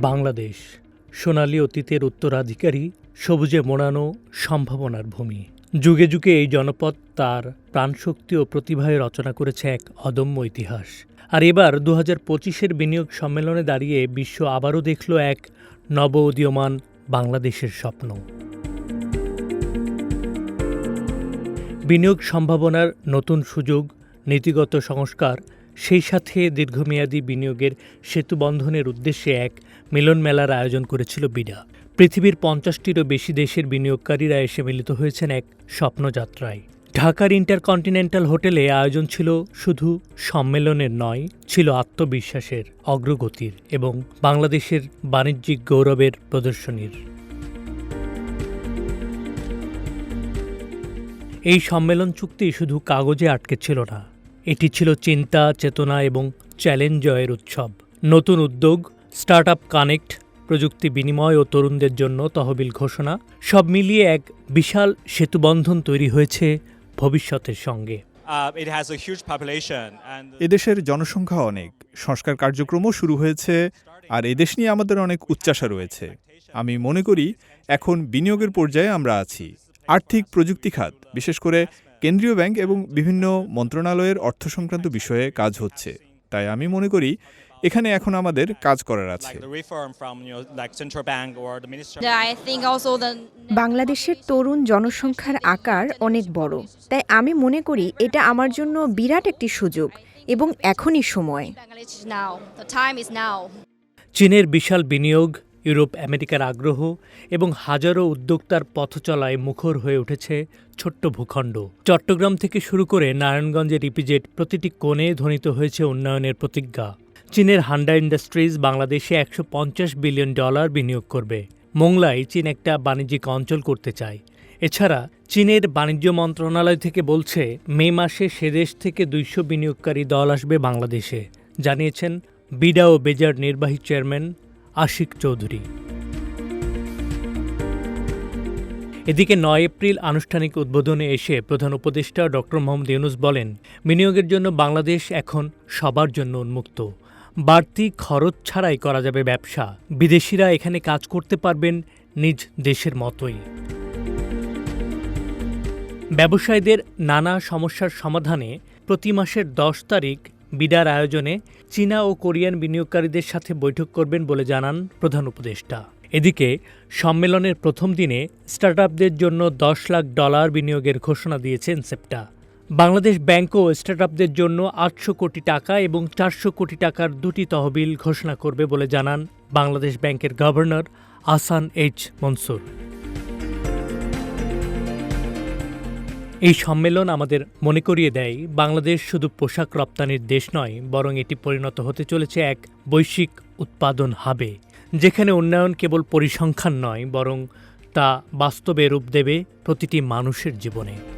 বাংলাদেশ, সোনালী অতীতের উত্তরাধিকারী সবুজে মোড়ানো সম্ভাবনার ভূমি। যুগে যুগে এই জনপদ তার প্রাণশক্তি ও প্রতিভায় রচনা করেছে এক অদম্য ইতিহাস। আর এবার দু হাজার পঁচিশের বিনিয়োগ সম্মেলনে দাঁড়িয়ে বিশ্ব আবারও দেখল এক নব উদীয়মান বাংলাদেশের স্বপ্ন। বিনিয়োগ সম্ভাবনার নতুন সুযোগ, নীতিগত সংস্কার সেই সাথে দীর্ঘমেয়াদী বিনিয়োগের সেতু বন্ধনের উদ্দেশ্যে এক মিলন মেলার আয়োজন করেছিল বিডা। পৃথিবীর পঞ্চাশটিরও বেশি দেশের বিনিয়োগকারীরা এসে মিলিত হয়েছেন এক স্বপ্নযাত্রায়। ঢাকার ইন্টারকন্টিনেন্টাল হোটেলে আয়োজন ছিল শুধু সম্মেলনের নয়, ছিল আত্মবিশ্বাসের অগ্রগতির এবং বাংলাদেশের বাণিজ্যিক গৌরবের প্রদর্শনীর। এই সম্মেলন চুক্তি শুধু কাগজে আটকে ছিল না এটি ছিল চিন্তা চেতনা এবং চ্যালেঞ্জ জয়ের উৎসব। নতুন উদ্যোগ স্টার্ট আপ কানেক্ট প্রযুক্তি বিনিময় ও তরুণদের জন্য তহবিল ঘোষণা সব মিলিয়ে এক বিশাল সেতুবন্ধন তৈরি হয়েছে ভবিষ্যতের সঙ্গে। And এদেশের জনসংখ্যা অনেক। সংস্কার কার্যক্রমও শুরু হয়েছে আর এদেশ নিয়ে আমাদের অনেক উচ্চাসা রয়েছে। আমি মনে করি এখন বিনিয়োগের পর্যায়ে আমরা আছি। আর্থিক প্রযুক্তি খাত বিশেষ করে কেন্দ্রীয় ব্যাংক এবং বিভিন্ন মন্ত্রণালয়ের অর্থ সংক্রান্ত বিষয়ে কাজ হচ্ছে। তাই আমি মনে করি এখানে এখন আমাদের কাজ করার আছে। বাংলাদেশের তরুণ জনসংখ্যার আকার অনেক বড়। তাই আমি মনে করি এটা আমার জন্য বিরাট একটি সুযোগ এবং এখনই সময়. চীনের বিশাল বিনিয়োগ ইউরোপ আমেরিকার আগ্রহ এবং হাজারো উদ্যোক্তার পথচলায় মুখর হয়ে উঠেছে ছোট্ট ভূখণ্ড। চট্টগ্রাম থেকে শুরু করে নারায়ণগঞ্জের ইপিজেড প্রতিটি কোণে ধ্বনিত হয়েছে উন্নয়নের প্রতিজ্ঞা। চীনের হান্ডা ইন্ডাস্ট্রিজ বাংলাদেশে একশো পঞ্চাশ বিলিয়ন ডলার বিনিয়োগ করবে। মোংলায় চীন একটা বাণিজ্যিক অঞ্চল করতে চায়। এছাড়া চীনের বাণিজ্য মন্ত্রণালয় থেকে বলছে, মে মাসে সে দেশ থেকে দুইশো বিনিয়োগকারী দল আসবে বাংলাদেশে। জানিয়েছেন বিডা ও বেজার নির্বাহী চেয়ারম্যান আশিক চৌধুরী। এদিকে নয় এপ্রিল আনুষ্ঠানিক উদ্বোধনে এসে প্রধান উপদেষ্টা ডক্টর মোহাম্মদ ইউনুস বলেন, বিনিয়োগের জন্য বাংলাদেশ এখন সবার জন্য উন্মুক্ত। বাড়তি খরচ ছাড়াই করা যাবে ব্যবসা। বিদেশিরা এখানে কাজ করতে পারবেন নিজ দেশের মতোই। ব্যবসায়ীদের নানা সমস্যার সমাধানে প্রতি মাসের দশ তারিখ বিডার আয়োজনে চীনা ও কোরিয়ান বিনিয়োগকারীদের সাথে বৈঠক করবেন বলে জানান প্রধান উপদেষ্টা। এদিকে, সম্মেলনের প্রথম দিনে স্টার্টআপদের জন্য দশ লাখ ডলার বিনিয়োগের ঘোষণা দিয়েছেন সেপ্টা। বাংলাদেশ ব্যাংকও স্টার্টআপদের জন্য আটশো কোটি টাকা এবং চারশো কোটি টাকার দুটি তহবিল ঘোষণা করবে বলে জানান বাংলাদেশ ব্যাংকের গভর্নর আসান এইচ মনসুর। এই সম্মেলন আমাদের মনে করিয়ে দেয়, বাংলাদেশ শুধু পোশাক রপ্তানির দেশ নয়, বরং এটি পরিণত হতে চলেছে এক বৈশ্বিক উৎপাদন হাবে, যেখানে উন্নয়ন কেবল পরিসংখ্যান নয়, বরং তা বাস্তবে রূপ দেবে প্রতিটি মানুষের জীবনে।